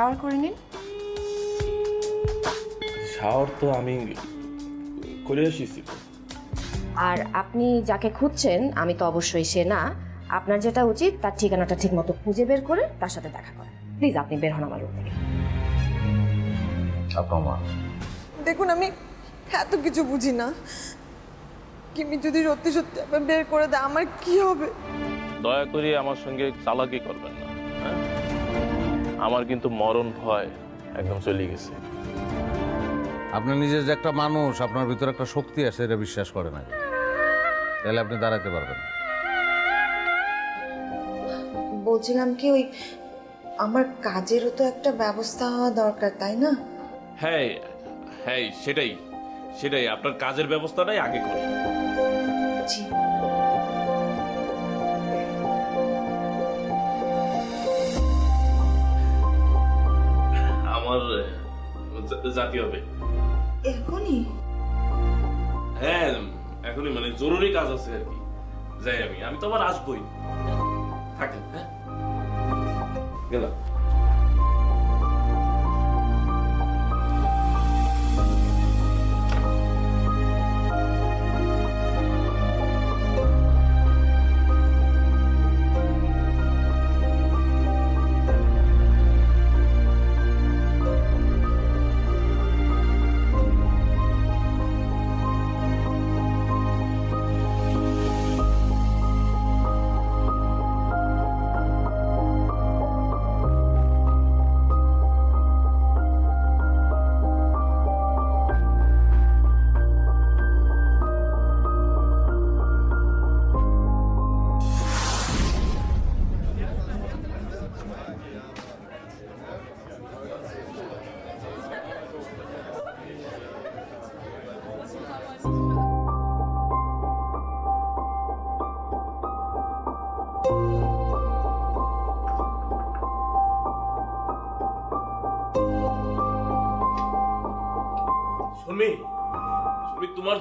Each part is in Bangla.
শাওয়ার করে নিন। শাওয়ার তো আমি করে এসেছি আর আপনি যাকে খুঁজছেন আমি তো অবশ্যই সে না আপনার যেটা উচিত তার ঠিকানাটা ঠিক মতো খুঁজে বের করে তার সাথে দেখা করেন। প্লিজ আপনি বের হন আমার রুম থেকে। মা। দেখুন আমি এত কিছু বুঝি না। কিমি যদি সত্যি সত্যি বের করে দেয় আমার কি হবে? দয়া করে আমার সঙ্গে চালাকি করবেন না। আমার কিন্তু মরণ ভয় একদম চলে গেছে। আপনি নিজের যে একটা মানুষ আপনার ভিতরে একটা শক্তি আছে এটা বিশ্বাস করেন আগে তাহলে আপনি দাঁড়াতে পারবেন বলছিলাম কি ওই আমার কাজেরও তো একটা ব্যবস্থা হওয়া দরকার তাই না? হ্যাঁ হ্যাঁ সেটাই সেটাই। আপনার কাজের ব্যবস্থাটাই আগে করি জি। আমার জাতি হবে। এখনই? হ্যাঁ এখনই মানে জরুরি কাজ আছে আর কি। যাই আমি আমি তো আবার আসবোই। থাকেন হ্যাঁ? গেলাম।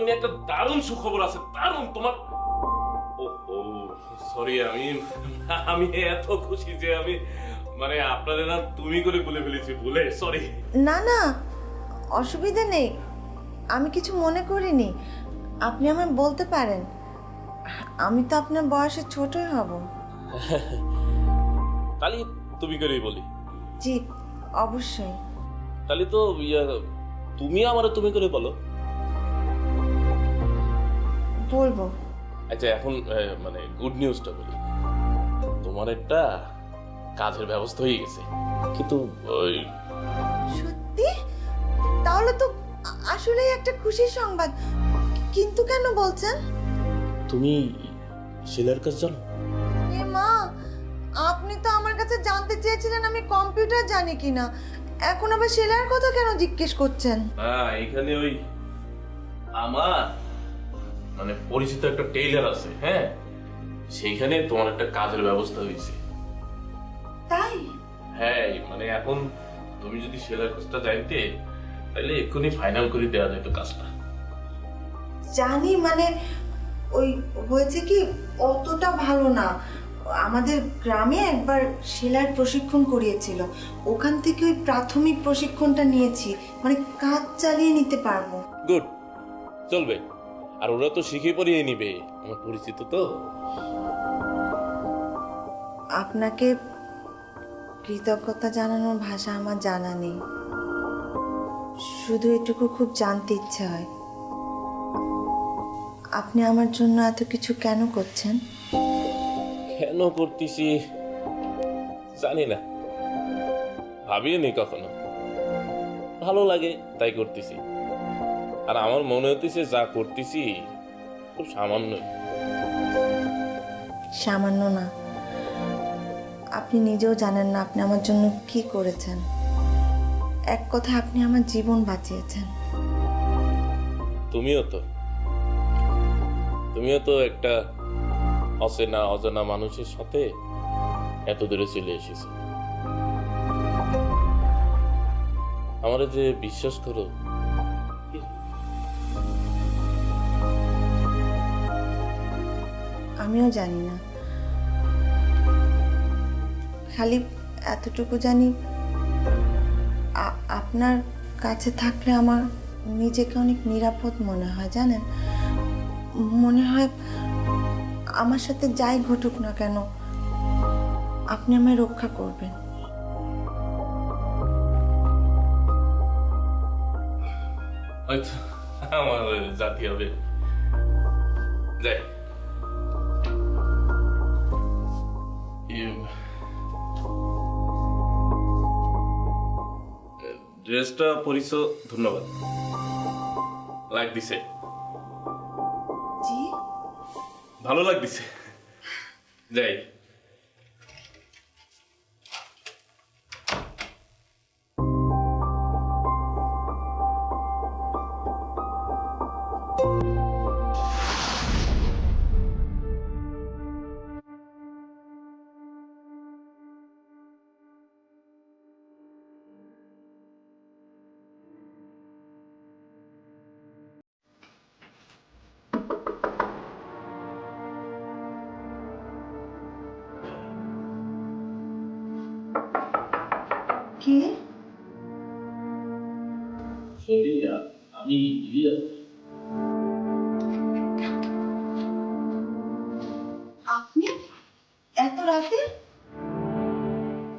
জন্য একটা দারুণ সুখবর আছে দারুণ তোমার। ও ও সরি আমি আমি এত খুশি যে আমি মানে আপনাদের না তুমি করে বলে ফেলেছি বলে সরি না না অসুবিধা নেই আমি কিছু মনে করিনি আপনি আমায় বলতে পারেন আমি তো আপনার বয়সে ছোটই হব। তাহলে তুমি করেই বলি। জি অবশ্যই। তাহলে তো ইয়া তুমি আমার তুমি করে বলো। বলব? আচ্ছা এখন মানে গুড নিউজটা বলি। তোমার একটা কাজের ব্যবস্থা হয়ে গেছে। কিন্তু ওই সত্যি? তাহলে তো আ- আসলেই একটা খুশির সংবাদ। কিন্তু কেন বলছেন? তুমি সেলার কাজ জানো? এ মা আপনি তো আমার কাছে জানতে চেয়েছিলেন আমি কম্পিউটার জানি কিনা। এখন আবার সেলাইয়ের কথা কেন জিজ্ঞেস করছেন? হ্যাঁ এখানে ওই আমার মানে পরিচিত একটা টেইলার আছে হ্যাঁ? সেইখানে তোমার একটা কাজের ব্যবস্থা হয়েছে। তাই? হ্যাঁ মানে এখন তুমি যদি সেলাই কাজটা জানতে তাহলে এক্ষুনি ফাইনাল করে দেওয়া যেত কাজটা। জানি মানে ওই হয়েছে কি অতটা ভালো না। আমাদের গ্রামে একবার সেলাইয়ের প্রশিক্ষণ করিয়েছিল। ওখান থেকে ওই প্রাথমিক প্রশিক্ষণটা নিয়েছি। মানে কাজ চালিয়ে নিতে পারব। গুড চলবে। আর ওরা তো শিখে পড়িয়ে নিবে। আমার পরিচিত তো। আপনাকে কৃতজ্ঞতা জানানোর ভাষা আমার জানা নেই। শুধু এটুকু খুব জানতে ইচ্ছে হয়। আপনি আমার জন্য এত কিছু কেন করছেন? কেন করতেছি? জানি না। ভাবিনি কখনো। ভালো লাগে তাই করতেছি। আর আমার মনে হতেছে যা করতেছি খুব সামান্য। সামান্য না। আপনি নিজেও জানেন না আপনি আমার জন্য কি করেছেন। এক কথা আপনি আমার জীবন বাঁচিয়েছেন। তুমিও তো। তুমিও তো একটা অচেনা অজানা মানুষের সাথে এত দূরে চলে এসেছ। আমার যে বিশ্বাস করো আমিও জানি না। খালি এতটুকু জানি আপনার কাছে থাকলে আমার নিজেকে অনেক নিরাপদ মনে হয়, জানেন? মনে হয় আমার সাথে যাই ঘটুক না কেন, আপনি আমায় রক্ষা করবেন। হয়তো আমার জাতি হবে। যাই। ড্রেসটা পরিছো ধন্যবাদ। লাগ দিছে। জি। ভালো লাগতেছে যাই। কে? আমি ইলিয়াস আপনি এত রাতে?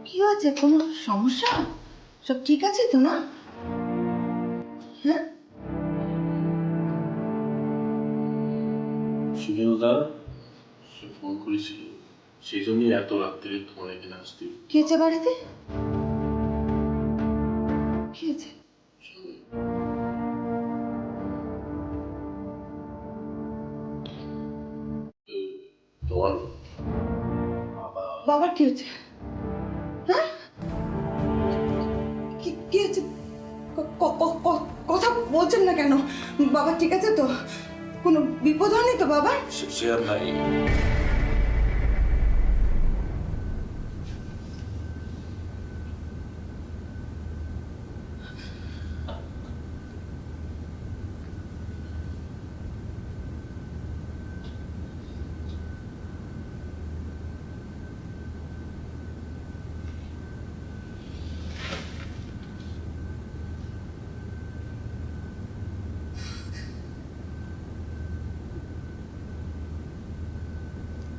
কি হয়েছে? কোনো সমস্যা? সব ঠিক আছে তো না? হ্যাঁ? সে ফোন করেছিল। সেই জন্যই এত রাত্রে তোমার এখানে আসতে। কি বাড়িতে? বাবার কি হচ্ছে? হ্যাঁ? কি, ক- কথা বলছেন না কেন? বাবা, ঠিক আছে তো? কোনো বিপদ হয়নি তো বাবার? সে আর নাই।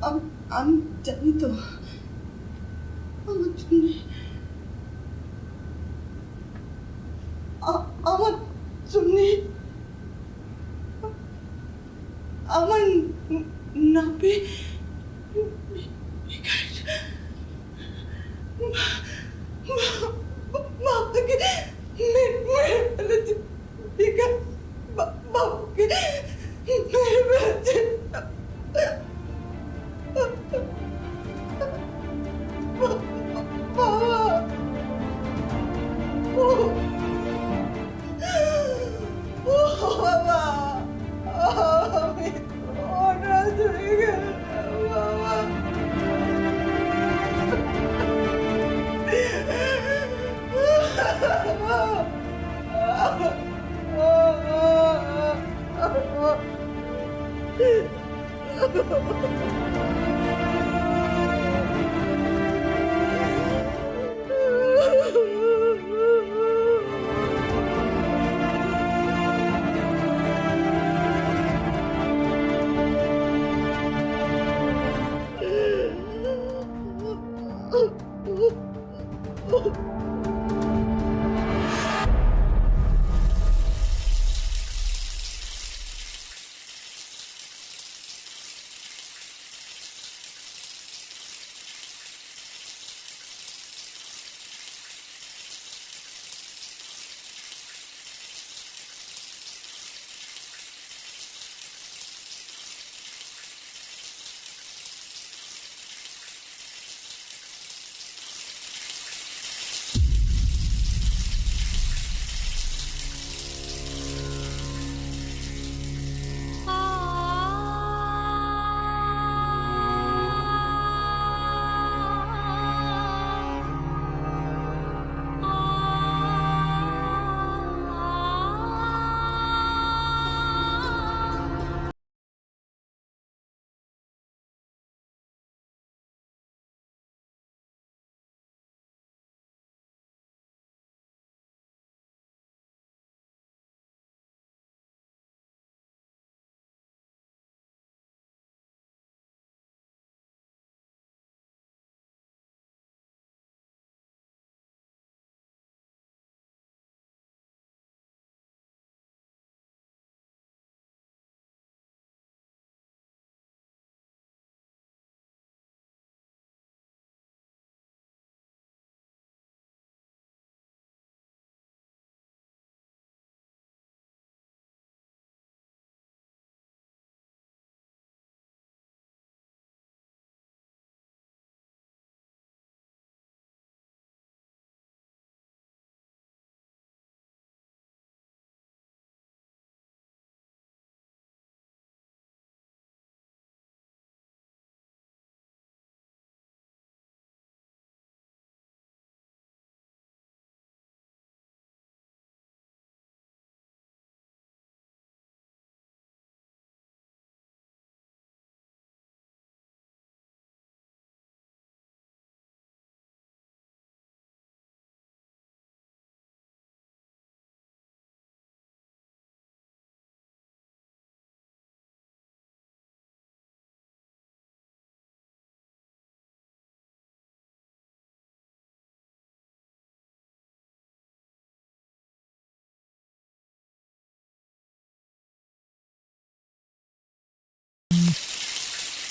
আমি জানি তো আমার জন্য আমার জন্য আমার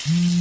ওয়াইফ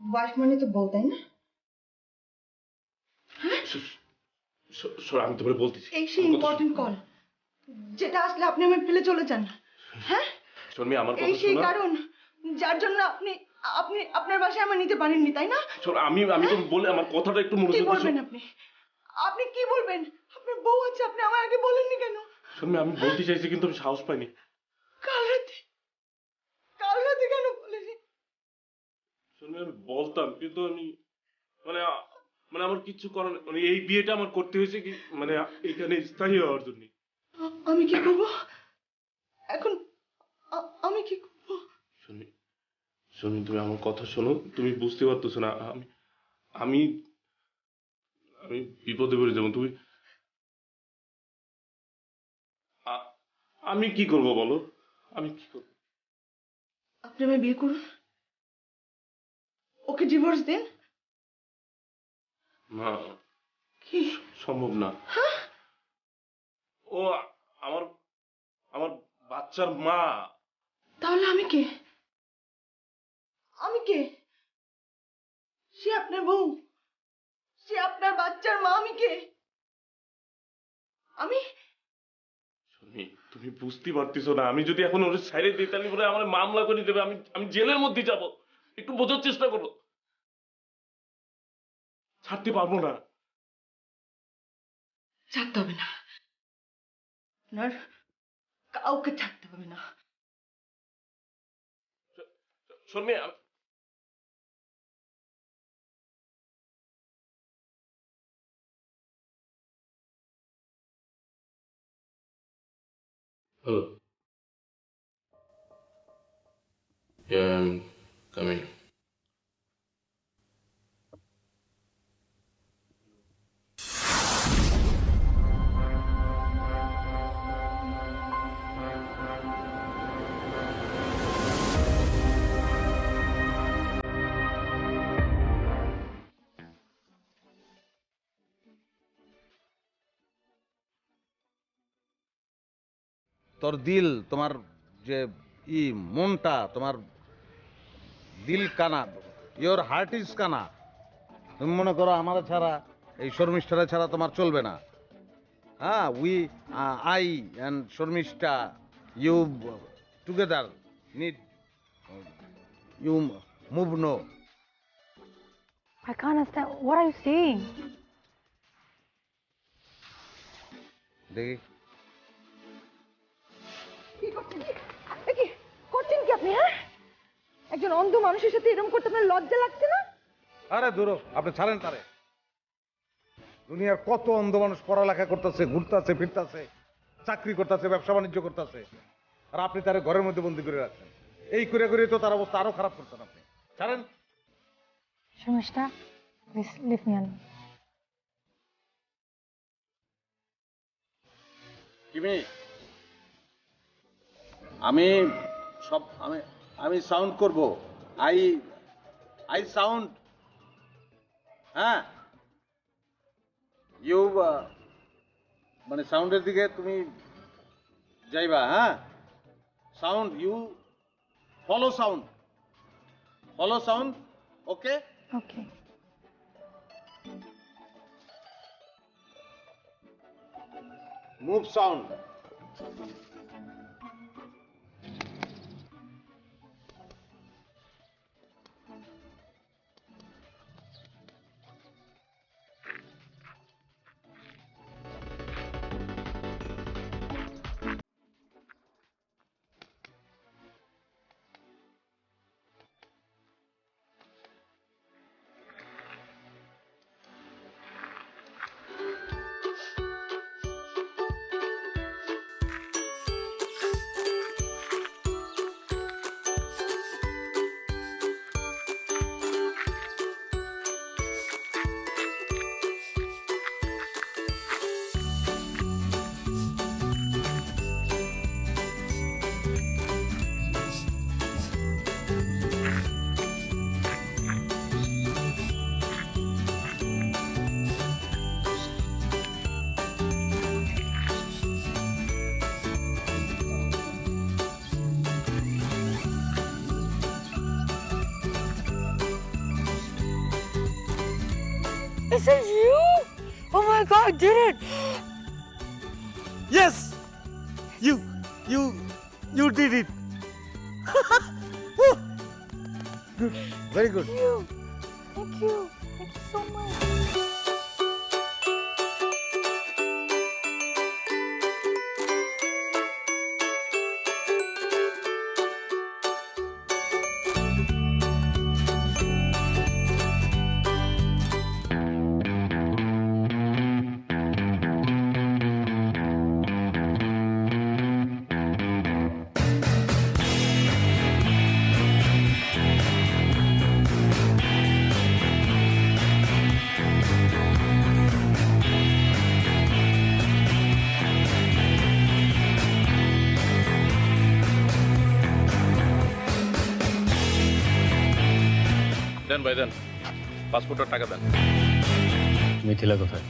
ওয়াইফ মানে তো বউ তাই না? শোন আমি তোমার বলতেছি। এই সেই ইম্পর্টেন্ট কল যেটা আসলে আপনি আমার ফেলে চলে যান। হ্যাঁ? শর্মি আমার এই সেই কারণ যার জন্য আপনি আপনি আপনার বাসায় আমার নিতে পারেননি তাই না? শোন আমি আমি তো বলে আমার কথাটা একটু কি মনোযোগ দিয়ে বলবেন আপনি? আপনি কি বলবেন? আপনার বউ আছে আপনি আমার আগে বলেননি কেন? আমি বলতে চাইছি কিন্তু আমি সাহস পাইনি। কাল রাতে কাল রাতে কেন বলেনি শর্মি আমি বলতাম কিন্তু আমি মানে মানে আমার কিচ্ছু করার। মানে এই বিয়েটা আমার করতে হয়েছে কি মানে এখানে স্থায়ী হওয়ার জন্য। আমি কি করব? এখন আমি কি করব? শর্মি শর্মি তুমি আমার কথা শোনো তুমি বুঝতে পারতেছো না আমি আমি আমি বিপদে পড়ে যাব। তুমি আমি কি করব বলো? আমি কি করব? আপনি আমায় বিয়ে করুন। ওকে ডিভোর্স দিন। না কি? সম্ভব না। ও আমার আমার বাচ্চার মা। তাহলে আমি কে? আমি কে? সে আপনার বউ। সে আপনার বাচ্চার মা আমি কে? আমি তুমি বুঝতে পারতেছো না। আমি যদি এখন ওর সাইডে দিই তাহলে পরে আমার মামলা করে দেবে। আমি আমি জেলের মধ্যে যাব। একটু বোঝার চেষ্টা করো। ছাড়তে পারব না। ছাড়তে হবে না। আপনার কাউকে ছাড়তে হবে না। Sharmi Hello. Yeah, I'm coming. তোর দিল তোমার যে ই মনটা তোমার দিল কানা ইওর হার্ট ইজ কানা তুমি মনে করো আমার ছাড়া এই শর্মিষ্ঠারা ছাড়া তোমার চলবে না হ্যাঁ we I and Sharmistha you together need you move no I can't understand. What are you saying? দেখি কি করছেন কি করছেন কি আপনি হ্যাঁ? একজন অন্ধ মানুষের সাথে এরকম করতে আপনার লজ্জা লাগছে না? আরে দূর আপনি ছাড়েন তারে। দুনিয়ার কত অন্ধ মানুষ পড়ালেখা করতেছে ঘুরতেছে ফিরতেছে চাকরি করতেছে ব্যবসা বাণিজ্য করতেছে আর আপনি তারে ঘরের মধ্যে বন্দি করে রাখছেন। এই করে করে তো তার অবস্থা আরও খারাপ করতেন আপনি। ছাড়েন. কিমি আমি সব আমি আমি সাউন্ড করব। আই আই সাউন্ড হ্যাঁ? ইউ মানে সাউন্ডের দিকে তুমি যাইবা হ্যাঁ? Sound you follow sound follow sound okay Okay. Move this is you? Oh my God, I did it. Then ভাই দেন। পাসপোর্টের টাকা দেন। মিথিলা কোথায়?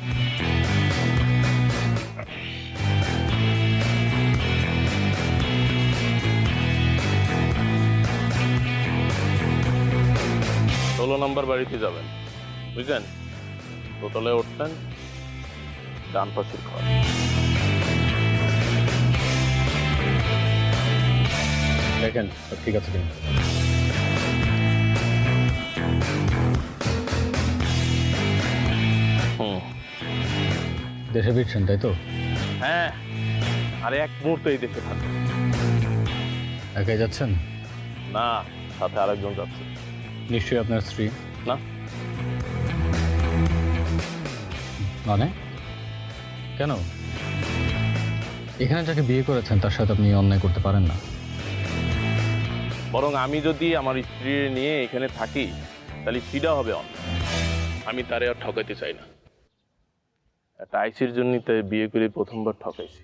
ষোলো নম্বর বাড়িতে যাবেন। বুঝলেন? দোতলায় উঠবেন ডান পাশের ঘর। দেখেন ঠিক আছে কিনা? হুম। দেশে ফিরছেন তাই তো? হ্যাঁ। আরে এক মুহূর্ত এই দেশে থাকবে একাই যাচ্ছেন? না সাথে আরেকজন যাচ্ছে। নিশ্চয়ই আপনার স্ত্রী। না। মানে? কেন? এখানে যাকে বিয়ে করেছেন তার সাথে আপনি অন্যায় করতে পারেন না। বরং আমি যদি আমার স্ত্রী নিয়ে এখানে থাকি তাহলে সেটা হবে অন্যায় আমি তারে আর ঠকাইতে চাই না। একটা আইসির জন্য তাই বিয়ে করে প্রথমবার ঠকাইছি।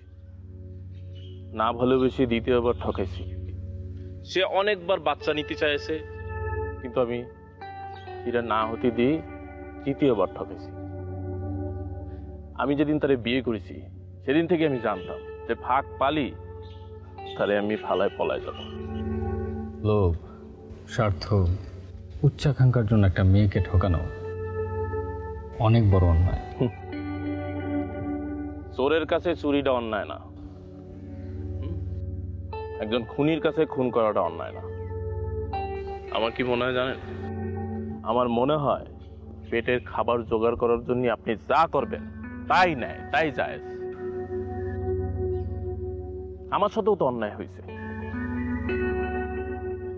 না ভালোবেসে দ্বিতীয়বার ঠকাইছি। সে অনেকবার বাচ্চা নিতে চাইছে। কিন্তু আমি সেটা না হতে দিয়ে তৃতীয়বার ঠকেছি আমি যেদিন তারে বিয়ে করেছি সেদিন থেকে আমি জানতাম যে ভাগ পালি তাহলে আমি ফালায় পলায় যাব। লোভ স্বার্থ উচ্চাকাঙ্ক্ষার জন্য একটা মেয়েকে ঠকানো অনেক বড় অন্যায়। চোরের কাছে চুরিটা অন্যায় না। একজন খুনির কাছে খুন করাটা অন্যায় না। আমার কি মনে হয় জানেন? আমার মনে হয় পেটের খাবার জোগাড় করার জন্য আপনি যা করবেন, তাই নেয়, তাই যায় আমার সাথেও তো অন্যায় হয়েছে।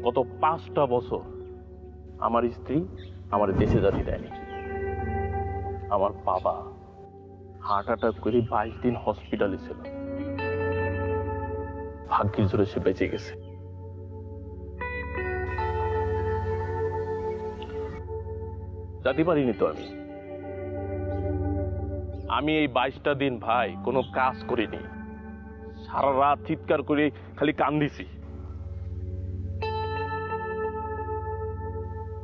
গত পাঁচটা বছর আমার স্ত্রী আমার দেশে জাতি দেয়নি। আমার বাবা হার্ট অ্যাটাক করে বাইশ দিন হসপিটালে ছিল। ভাগ্যের জোরে সে বেঁচে গেছে। জাতি পারিনি তো আমি। আমি এই বাইশটা দিন ভাই কোনো কাজ করিনি। সারা রাত চিৎকার করে খালি কান্দিছি।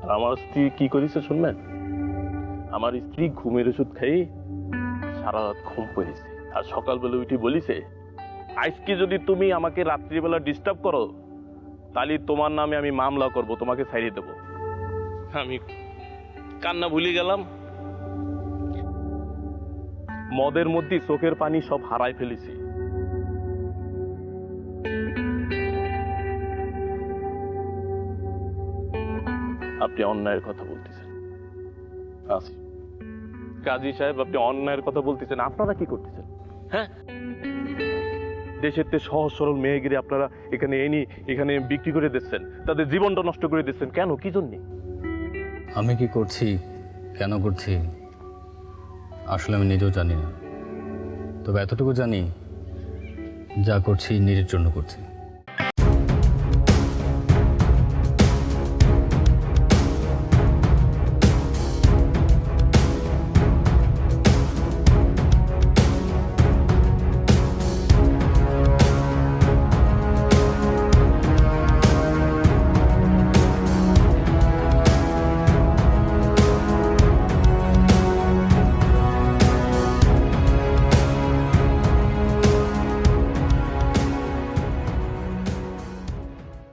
আমার স্ত্রী কি করেছে শুনবেন? আমার স্ত্রী ঘুমের ওষুধ খেয়ে সারা রাত ঘুম পেয়েছে। আর সকালবেলা উঠে বলিছে, আজকে যদি তুমি আমাকে রাত্রিবেলা ডিস্টার্ব করো, তাহলে তোমার নামে আমি মামলা করব, তোমাকে ছাড়িয়ে দেব। আমি কান্না ভুলে গেলাম। মদের মধ্যে চোখের পানি সব হারাই ফেলেছি। আপনি অন্যায়ের কথা বলতেছেন। আসি কাজী সাহেব, আপনি অন্যায়ের কথা বলতেছেন। আপনারা কি করতেছেন? হ্যাঁ? দেশের তে সহজ সরল মেয়েগিরি আপনারা এখানে এনে, এখানে বিক্রি করে দিচ্ছেন। তাদের জীবনটা নষ্ট করে দিচ্ছেন। কেন? কি জন্যে? আমি কি করছি? কেন করছি? আসলে আমি নিজেও জানি না। তবে এতটুকু জানি, যা করছি নিজের জন্য করছি।